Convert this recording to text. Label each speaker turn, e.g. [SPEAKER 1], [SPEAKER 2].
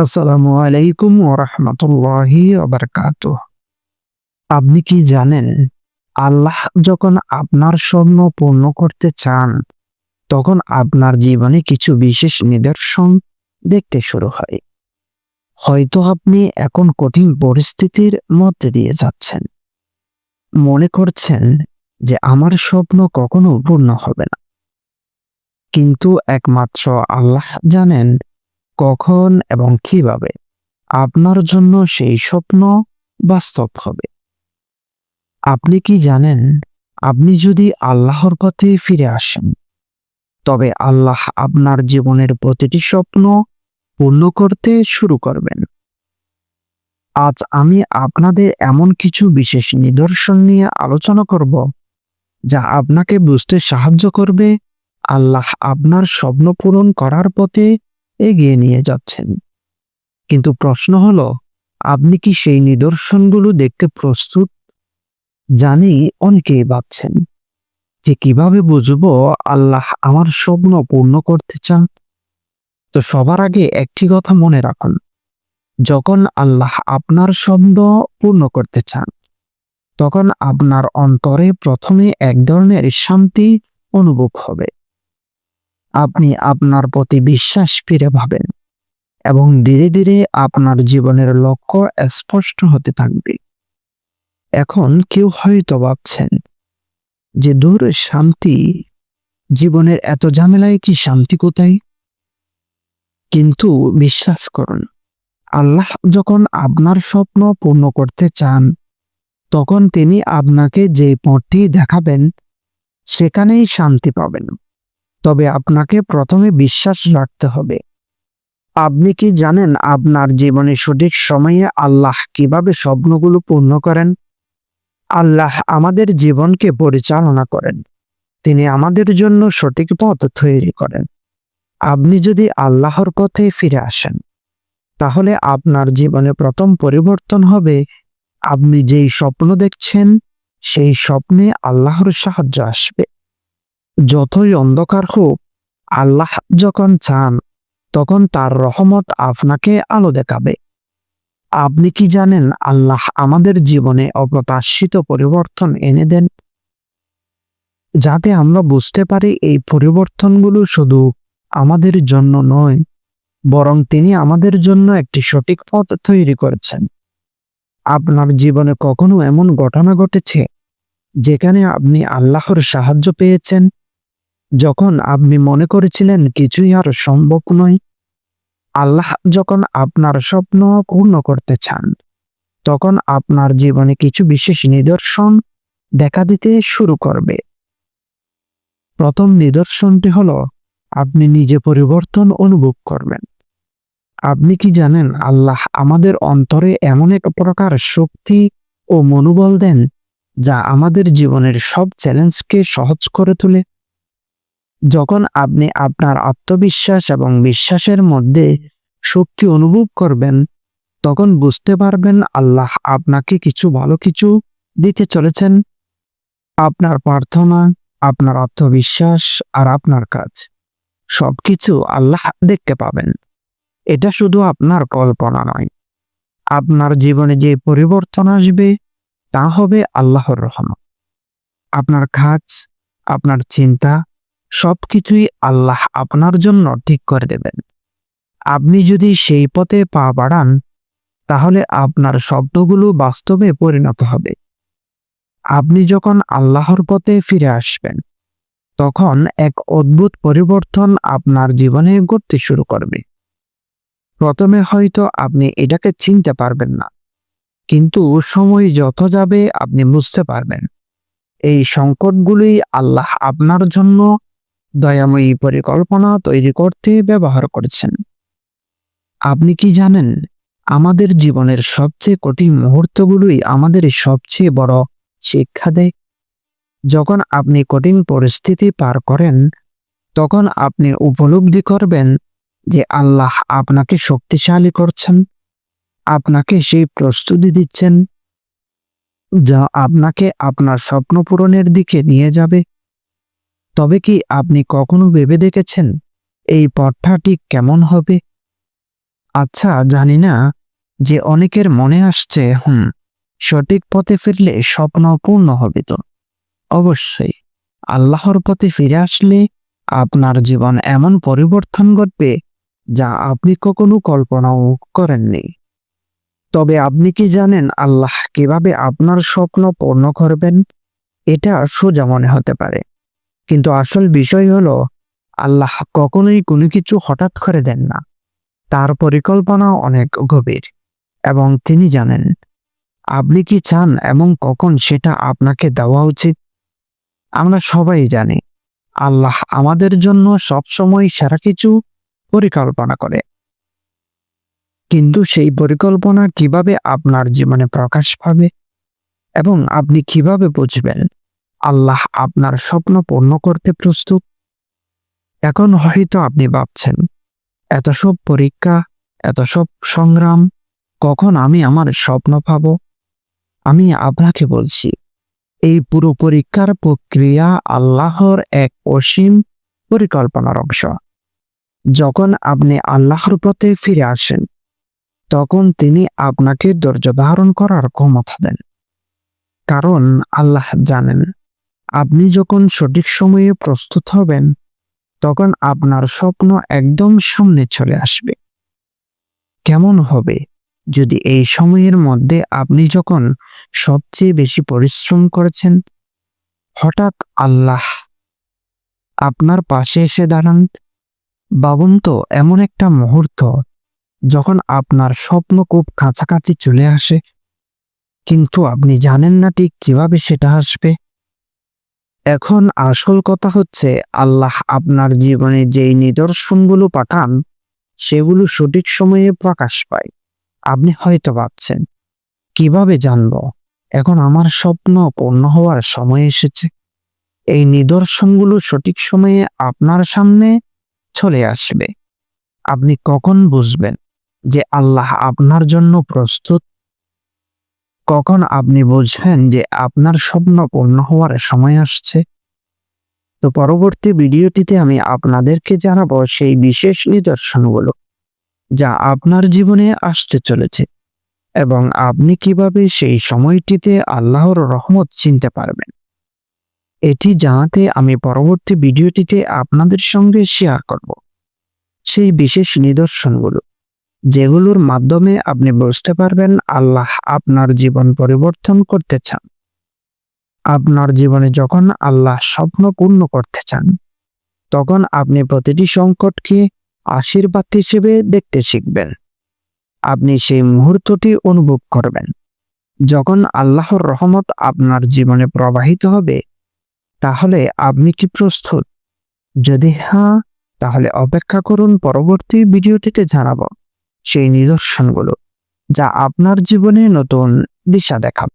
[SPEAKER 1] আসসালামু আলাইকুম ওরহমতুল্লাহি ওবরকাত আপনি কি জানেন, আল্লাহ যখন আপনার স্বপ্ন পূর্ণ করতে চান, তখন আপনার জীবনে কিছু বিশেষ নিদর্শন দেখতে শুরু হয়। হয়তো আপনি এখন কঠিন পরিস্থিতির মধ্যে দিয়ে যাচ্ছেন। মনে করছেন যে আমার স্বপ্ন কখনো পূর্ণ হবে না। কিন্তু একমাত্র আল্লাহ জানেন কখন এবং কীভাবে আপনার জন্য সেই স্বপ্ন বাস্তব হবে। আপনি কি জানেন, আপনি যদি আল্লাহর পথে ফিরে আসেন, তবে আল্লাহ আপনার জীবনের প্রতিটি স্বপ্ন পূর্ণ করতে শুরু করবেন। আজ আমি আপনাদের এমন কিছু বিশেষ নিদর্শন নিয়ে আলোচনা করব, যা আপনাকে বুঝতে সাহায্য করবে আল্লাহ আপনার স্বপ্ন পূরণ করার পথে এগিয়ে নিয়ে যাচ্ছেন। কিন্তু প্রশ্ন হলো, আপনি কি সেই নিদর্শনগুলো দেখতে প্রস্তুত? জানি অনেকেই ভাবছেন যে কীভাবে বুঝব আল্লাহ আমার স্বপ্ন পূর্ণ করতে চান? তো সবার আগে একটি কথা মনে রাখুন, যখন আল্লাহ আপনার স্বপ্ন পূর্ণ করতে চান, তখন আপনার অন্তরে প্রথমে এক ধরনের শান্তি অনুভব হবে। আপনি আপনার প্রতি বিশ্বাস ফিরে ভাবেন এবং ধীরে ধীরে আপনার জীবনের লক্ষ্য স্পষ্ট হতে থাকবে। এখন কেউ হয়তো ভাবছেন যে দূর শান্তি, জীবনের এত ঝামেলায় কি শান্তি কোথায়? কিন্তু বিশ্বাস করুন, আল্লাহ যখন আপনার স্বপ্ন পূর্ণ করতে চান, তখন তিনি আপনাকে যে পথটি দেখাবেন, সেখানেই শান্তি পাবেন। তবে আপনাকে প্রথমে বিশ্বাস রাখতে হবে। আপনি কি জানেন আপনার জীবনে সঠিক সময়ে আল্লাহ কীভাবে স্বপ্নগুলো পূর্ণ করেন? আল্লাহ আমাদের জীবনকে পরিচালনা করেন। তিনি আমাদের জন্য সঠিক পথ তৈরি করেন। আপনি যদি আল্লাহর পথে ফিরে আসেন, তাহলে আপনার জীবনে প্রথম পরিবর্তন হবে। আপনি যেই স্বপ্ন দেখছেন, সেই স্বপ্নে আল্লাহর সাহায্য আসবে। যতই অন্ধকার হোক, আল্লাহ যখন চান, তখন তার রহমত আপনাকে আলো দেখাবে। আপনি কি জানেন আল্লাহ আমাদের জীবনে অপ্রত্যাশিত পরিবর্তন এনে দেন? যাতে আমরা বুঝতে পারি এই পরিবর্তনগুলো শুধু আমাদের জন্য নয়, বরং তিনি আমাদের জন্য একটি সঠিক পথ তৈরি করেছেন। আপনার জীবনে কখনো এমন ঘটনা ঘটেছে, যেখানে আপনি আল্লাহর সাহায্য পেয়েছেন? যখন আপনি মনে করেছিলেন কিছুই আর সম্ভব নয়, আল্লাহ যখন আপনার স্বপ্ন পূর্ণ করতে চান, তখন আপনার জীবনে কিছু বিশেষ নিদর্শন দেখা দিতে শুরু করবে। প্রথম নিদর্শনটি হলো, আপনি নিজে পরিবর্তন অনুভব করবেন। আপনি কি জানেন, আল্লাহ আমাদের অন্তরে এমন এক প্রকার শক্তি ও মনোবল দেন যা আমাদের জীবনের সব চ্যালেঞ্জকে সহজ করে তোলে? যখন আপনি আপনার আত্মবিশ্বাস এবং বিশ্বাসের মধ্যে শক্তি অনুভব করবেন, তখন বুঝতে পারবেন আল্লাহ আপনাকে কিছু ভালো কিছু দিতে চলেছেন। আপনার প্রার্থনা, আপনার আত্মবিশ্বাস আর আপনার কাজ, সবকিছু আল্লাহ দেখতে পাবেন। এটা শুধু আপনার কল্পনা নয়। আপনার জীবনে যে পরিবর্তন আসবে, তা হবে আল্লাহর রহমত। আপনার কাজ, আপনার চিন্তা সবকিছুই আল্লাহ আপনার জন্য ঠিক করে দেবেন। আপনি যদি সেই পথে পা বাড়ান, তাহলে আপনার শব্দগুলো বাস্তবে পরিণত হবে। আপনি যখন আল্লাহর পথে ফিরে আসবেন, তখন এক অদ্ভুত পরিবর্তন আপনার জীবনে ঘটতে শুরু করবে। প্রথমে হয়তো আপনি এটাকে চিনতে পারবেন না, কিন্তু সময় যত যাবে আপনি বুঝতে পারবেন। এই সংকটগুলি আল্লাহ আপনার জন্য দয়াময়ী পরিকল্পনা তৈরি করতে ব্যবহার করেছেন। আপনি কি জানেন, আমাদের জীবনের সবচেয়ে কঠিন মুহূর্তগুলোই আমাদের সবচেয়ে বড় শিক্ষা দেয়? যখন আপনি কঠিন পরিস্থিতি পার করেন, তখন আপনি উপলব্ধি করবেন যে আল্লাহ আপনাকে শক্তিশালী করছেন, আপনাকে সেই প্রস্তুতি দিচ্ছেন, যা আপনাকে আপনার স্বপ্ন পূরণের দিকে নিয়ে যাবে। তবে কি আপনি কখনো ভেবে দেখেছেন এই পথটা ঠিক কেমন হবে? আচ্ছা জানি না। যে অনেকের মনে আসছে, হুম, সঠিক পথে ফিরলে স্বপ্ন পূর্ণ হবে তো। অবশ্যই, আল্লাহর পথে ফিরে আসলে আপনার জীবন এমন পরিবর্তন ঘটবে যা আপনি কখনো কল্পনাও করেননি। তবে আপনি কি জানেন আল্লাহ কীভাবে আপনার স্বপ্ন পূর্ণ করবেন? এটা সোজা মনে হতে পারে। কিন্তু আসল বিষয় হলো, আল্লাহ কখনোই কোনো কিছু হঠাৎ করে দেন না। তার পরিকল্পনা অনেক গভীর এবং তিনি জানেন, আপনি কি চান এবং কখন সেটা আপনাকে দেওয়া উচিত? আমরা সবাই জানি, আল্লাহ আমাদের জন্য সবসময় সারা কিছু পরিকল্পনা করে। কিন্তু সেই পরিকল্পনা কীভাবে আপনার জীবনে প্রকাশ পাবে এবং আপনি কীভাবে বুঝবেন? আল্লাহ আপনার স্বপ্ন পূর্ণ করতে প্রস্তুত। এখন হয়তো আপনি ভাবছেন, এত সব পরীক্ষা, এত সব সংগ্রাম, কখন আমি আমার স্বপ্ন পাব? আমি আপনাকে বলছি, এই পুরো পরীক্ষার প্রক্রিয়া আল্লাহর এক অসীম পরিকল্পনার অংশ। যখন আপনি আল্লাহর পথে ফিরে আসেন, তখন তিনি আপনাকে ধৈর্য ধারণ করার ক্ষমতা দেন। কারণ আল্লাহ জানেন আপনি যখন সঠিক সময়ে প্রস্তুত হবেন, তখন আপনার স্বপ্ন একদম সামনে চলে আসবে। কেমন হবে? যদি এই সময়ের মধ্যে আপনি যখন সবচেয়ে বেশি পরিশ্রম করেছেন, হঠাৎ আল্লাহ আপনার পাশে এসে দাঁড়ান। ভাবুন তো, এমন একটা মুহূর্ত যখন আপনার স্বপ্ন খুব কাছাকাছি চলে আসে, কিন্তু আপনি জানেন না ঠিক কীভাবে সেটা আসবে। এখন আসল কথা হচ্ছে, আল্লাহ আপনার জীবনে যেই নিদর্শনগুলো পাঠান, সেগুলো সঠিক সময়ে প্রকাশ পায়। আপনি হয়তো ভাবছেন, কীভাবে জানব? এখন আমার স্বপ্ন পূর্ণ হওয়ার সময় এসেছে। এই নিদর্শনগুলো সঠিক সময়ে আপনার সামনে চলে আসবে। আপনি কখন বুঝবেন যে আল্লাহ আপনার জন্য প্রস্তুত কখন আপনি বুঝবেন যে আপনার স্বপ্ন পূর্ণ হওয়ার সময় আসছে? তো পরবর্তী ভিডিওটিতে আমি আপনাদেরকে জানাব সেই বিশেষ নিদর্শনগুলো, যা আপনার জীবনে আসতে চলেছে এবং আপনি কীভাবে সেই সময়টিতে আল্লাহর রহমত চিনতে পারবেন। এটি জানাতে আমি পরবর্তী ভিডিওটিতে আপনাদের সঙ্গে শেয়ার করব। সেই বিশেষ নিদর্শনগুলো যেগুলোর মাধ্যমে আপনি বুঝতে পারবেন আল্লাহ আপনার জীবন পরিবর্তন করতে চান। আপনার জীবনে যখন আল্লাহ স্বপ্ন পূর্ণ করতে চান, তখন আপনি প্রতিটি সংকটকে আশীর্বাদ হিসেবে দেখতে শিখবেন। আপনি সেই মুহূর্তটি অনুভব করবেন। যখন আল্লাহর রহমত আপনার জীবনে প্রবাহিত হবে, তাহলে আপনি কি প্রস্তুত? যদি হ্যাঁ তাহলে অপেক্ষা করুন পরবর্তী ভিডিওটিতে জানাব। সেই নিদর্শনগুলো যা আপনার জীবনে নতুন দিশা দেখাবে।